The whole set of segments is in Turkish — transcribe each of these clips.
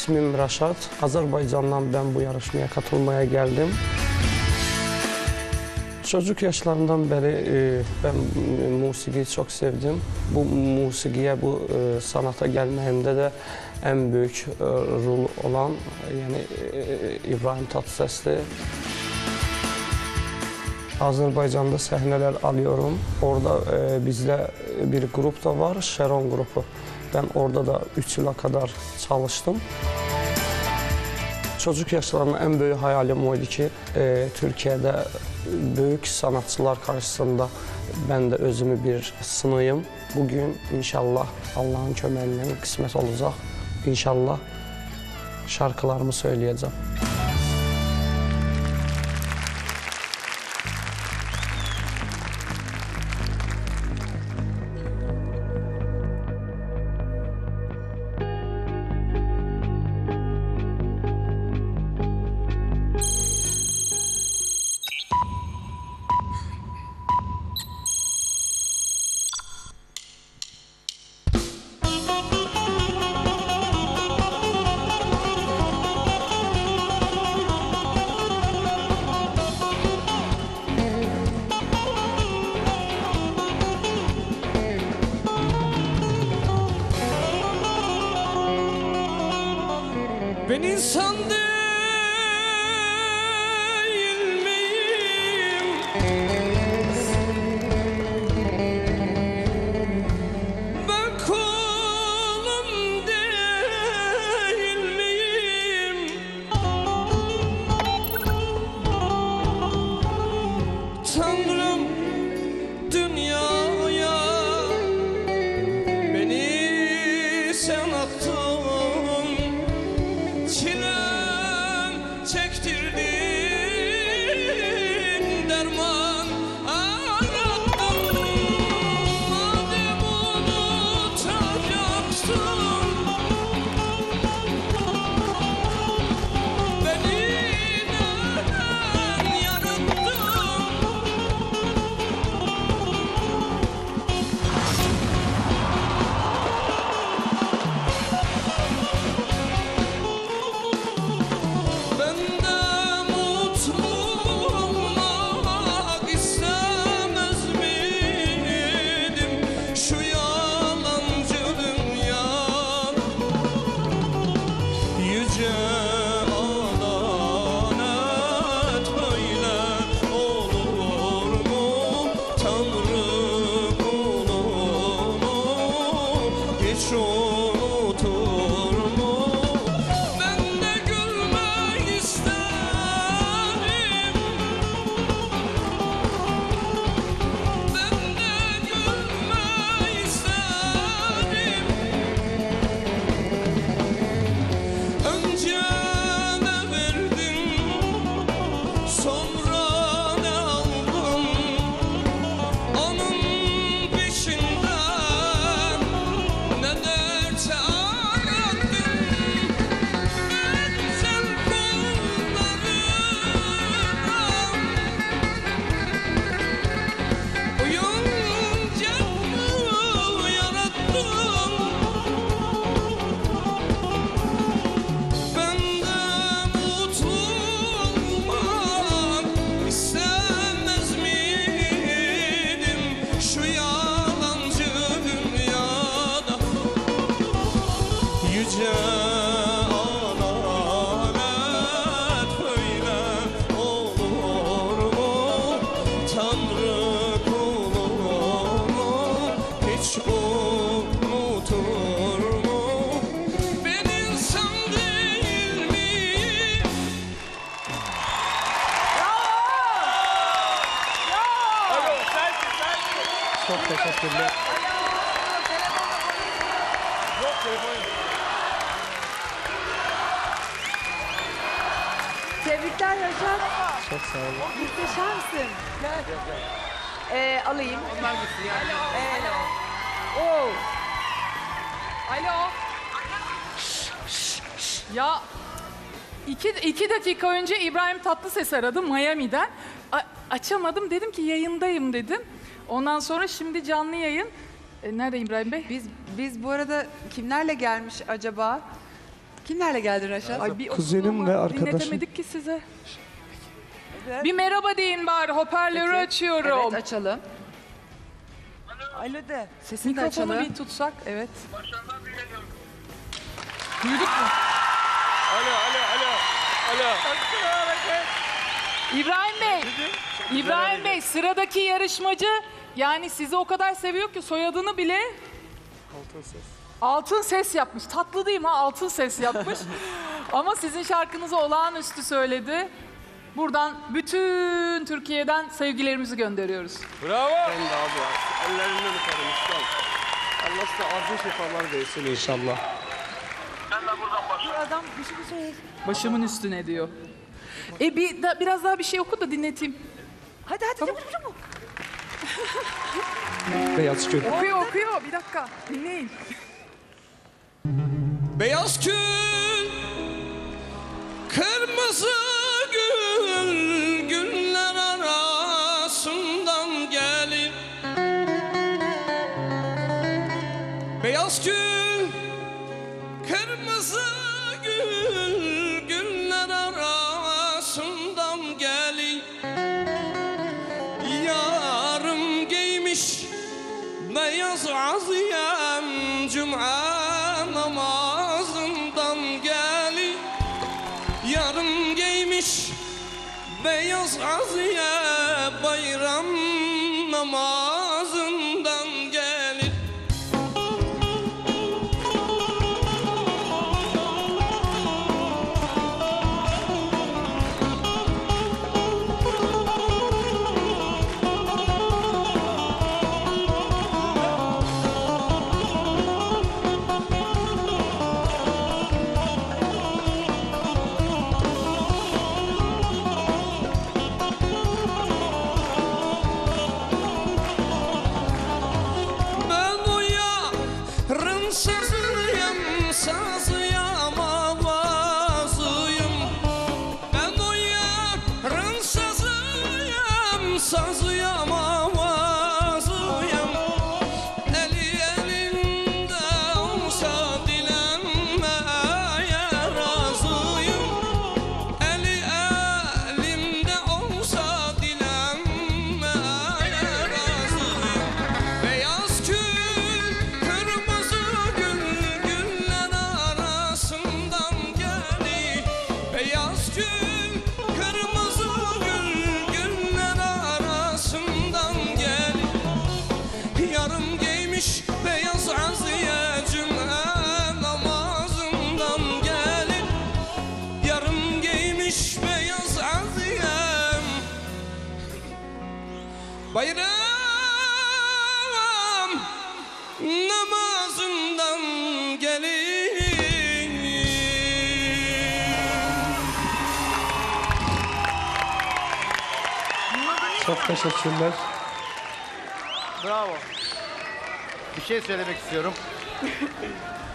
İsmim Raşat. Azerbaycan'dan ben bu yarışmaya katılmaya geldim. Çocuk yaşlarından beri e, ben e, musiqiyi çok sevdim. Bu musiqiye, bu e, sanata gelməyimdə də en büyük rol olan yani İbrahim Tatlıses'ti. Azerbaycan'da sahneler alıyorum. Orada e, bizde bir grup da var, Şeron grubu. Ben orada da 3 yıla kadar çalıştım. Çocuk yaşlarımda en büyük hayalim oydu ki e, Türkiye'de büyük sanatçılar karşısında ben de özümü bir sınayım. Bugün inşallah Allah'ın köməkliğiyle kısmet olacak. İnşallah şarkılarımı söyleyeceğim. Ben değiştirdi Yeah. Hiç unutur mu? Ben insan değil miyim? Çok teşekkürler. Tebrikler Yaşar. Çok sağ olun. Muhteşemsin. Ee, alayım. Onlar gitsin Alo. Oo. Alo. Ya iki, iki dakika önce İbrahim Tatlıses aradı Miami'den. A- açamadım dedim ki yayındayım dedim. Ondan sonra şimdi canlı yayın. E, nerede İbrahim Bey? Biz biz bu arada kimlerle gelmiş acaba? Kimlerle geldin Raşat? Ay bir Kuzenim ve arkadaşım. Dinletemedik ki size. Evet. Bir merhaba deyin bari. Hoparlörü Peki. açıyorum. Evet açalım. Alo de. Sesini de Mikrofonu açalım. bir tutsak. Evet. Alo alo alo. Alo. İbrahim Bey. İbrahim Bey sıradaki yarışmacı yani sizi o kadar seviyor ki soyadını bile Altın ses. altın ses yapmış. Tatlı değil mi? ha? Altın ses yapmış. Ama sizin şarkınızı olağanüstü söyledi. Buradan bütün Türkiye'den sevgilerimizi gönderiyoruz. Bravo. Ben de abi ya. Ellerinden öperim ustam. Allah size acil şifalar versin inşallah. Bu adam bir şey. Başımın üstüne diyor. E bir da, biraz daha bir şey oku da dinleteyim. Hadi hadi çabuk çabuk. Beyaz gül. Okuyor okuyor. Bir dakika. Dinleyin. Beyaz gül, kırmızı sazıyım, sazıyım Bayram namazından gelir Çok teşekkürler. Bravo. Bir şey söylemek istiyorum.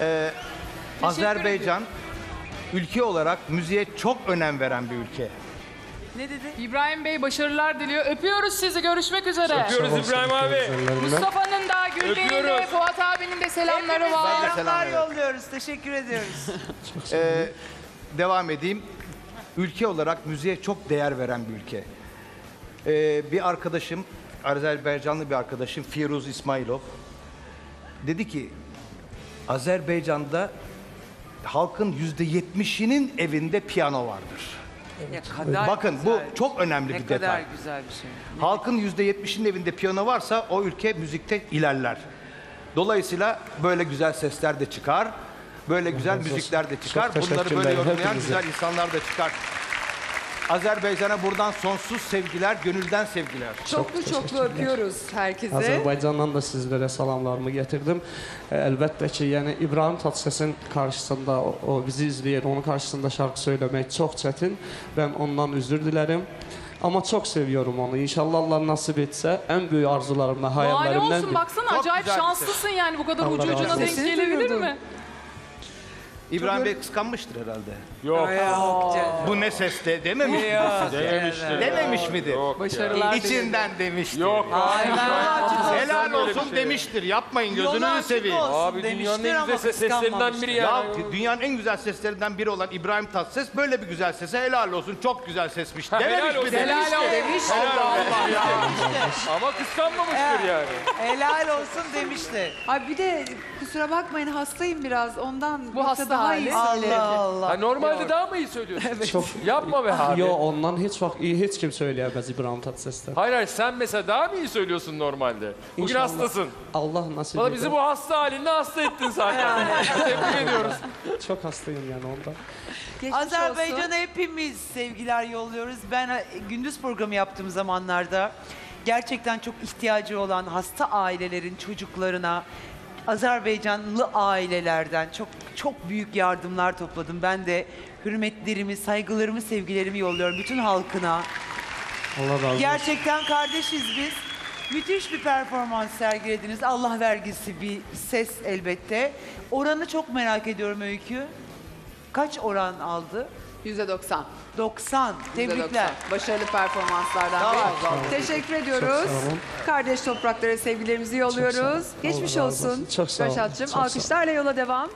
Ee, Azerbaycan ülke olarak müziğe çok önem veren bir ülke. Ne dedi? İbrahim Bey başarılar diliyor. Öpüyoruz sizi. Görüşmek üzere. Öpüyoruz İbrahim abi. Mustafa'nın da Gülden'in de Öpüyoruz. Fuat abinin de selamları Hepimiz var. selam selamlar yolluyoruz. Teşekkür ediyoruz. Ee, devam edeyim. Ülke olarak müziğe çok değer veren bir ülke. Ee, bir arkadaşım, Azerbaycanlı bir arkadaşım Firuz İsmailov dedi ki Azerbaycan'da halkın yüzde yetmişinin evinde piyano vardır. Ne kadar Bakın bu çok önemli ne bir kadar detay. güzel bir şey. Halkın yüzde yetmişinin evinde piyano varsa o ülke müzikte ilerler. Dolayısıyla böyle güzel sesler de çıkar. Böyle güzel müzikler de çıkar. Bunları böyle yorumlayan güzel insanlar da çıkar. Azerbaycan'a buradan sonsuz sevgiler, gönülden sevgiler. Çoklu çoklu öpüyoruz herkese. Azərbaycandan da sizlərə salamlarımı gətirdim. E, Əlbəttə ki, yəni İbrahim Tatlıses'in qarşısında o, o bizi izləyir, onun qarşısında şarkı söyləmək çox çətin. Mən ondan üzr dilərim. Amma çox seviyorum onu. İnşallah Allah nasip etsə ən böyük arzularımdan, Vay olsun baksana Çok acayip güzel bir şanslısın yani bu kadar Allah ucu razı ucuna olsun. denk Sesini gelebilir duyurdum. mi? İbrahim Bey kıskanmıştır herhalde. Yok. Yok canım. Bu ne ses de dememiş mi? Dememiştir. Dememiş midir? Yok. Başarılar. İçinden demiştir. Yok. Helal olsun şey. demiştir. Yapmayın Yolu gözünü açık seveyim. Abi dünyanın demiştir en güzel ses- seslerinden biri Ya yani. dünyanın en güzel seslerinden biri olan İbrahim Tatlıses böyle bir güzel sese helal olsun. Çok güzel sesmiş. Dememiş helal mi? olsun. Demiş. Helal olsun. Demiş. Ama kıskanmamıştır yani. Helal olsun demişti. Ay bir de kusura bakmayın hastayım biraz ondan. Bu hasta daha iyi Allah söylerim. Allah. Ha, normalde daha mı iyi söylüyorsun? Çok Yapma be abi. Yo ondan heç vaxt iyi heç kim söyləyəməz İbrahim Tatlıses'ten. Hayır hayır sen mesela daha mı iyi söylüyorsun normalde? Bugün İnşallah. hastasın. Allah nasip Valla eder. bizi bu hasta halinle hasta ettin zaten. Tebrik ediyoruz. Çok hastayım yani ondan. Geçmiş olsun. Azerbaycan'a hepimiz sevgiler yolluyoruz. Ben e, gündüz programı yaptığım zamanlarda gerçekten çok ihtiyacı olan hasta ailelerin çocuklarına Azerbaycanlı ailelerden çok çok büyük yardımlar topladım. Ben de hürmetlerimi, saygılarımı, sevgilerimi yolluyorum bütün halkına. Allah razı olsun. Gerçekten kardeşiz biz. Müthiş bir performans sergilediniz. Allah vergisi bir ses elbette. Oranı çok merak ediyorum Öykü. Kaç oran aldı? %90. 90. Tebrikler. %90. Başarılı performanslardan ol, biri. ol. Teşekkür ediyoruz. Çok sağ olun. Kardeş topraklara sevgilerimizi yolluyoruz. Geçmiş Allah razı olsun. olsun. Çok sağ olun. Reşat'cığım Çok sağ olun. alkışlarla yola devam.